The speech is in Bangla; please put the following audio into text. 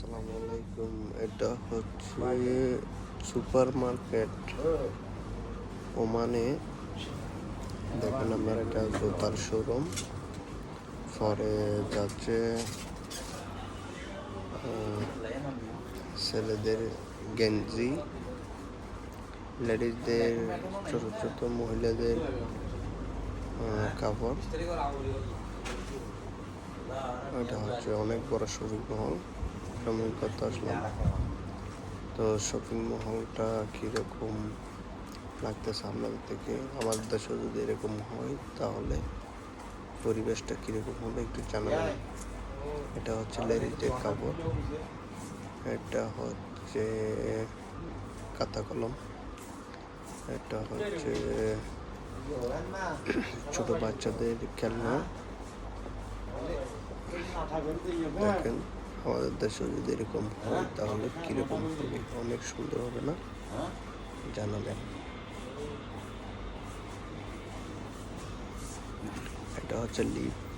আসসালামু আলাইকুম। এটা হচ্ছে সুপার মার্কেট ওমানে। দেখেন আমার এটা জুতার শোরুম। পরে যাচ্ছে ছেলেদের গেঞ্জি। লেডিসদের, ছোট ছোট মহিলাদের কাপড়। এটা হচ্ছে অনেক বড় শপিং মহল আমি করতে আসলাম তো শপিং মহলটা কীরকম লাগতেছে আপনাদের থেকে? আমাদের দেশে যদি এরকম হয়, তাহলে পরিবেশটা কীরকম হবে একটু জানাবেন। এটা হচ্ছে লেডিসদের কাপড়। এটা হচ্ছে কাতা কলম। এটা হচ্ছে ছোট বাচ্চাদের খেলনা। দেখেন। আমাদের দেশে যদি এরকম হয়, তাহলে কীরকম হবে? অনেক সুন্দর হবে না? জানাবেন। এটা হচ্ছে লিপ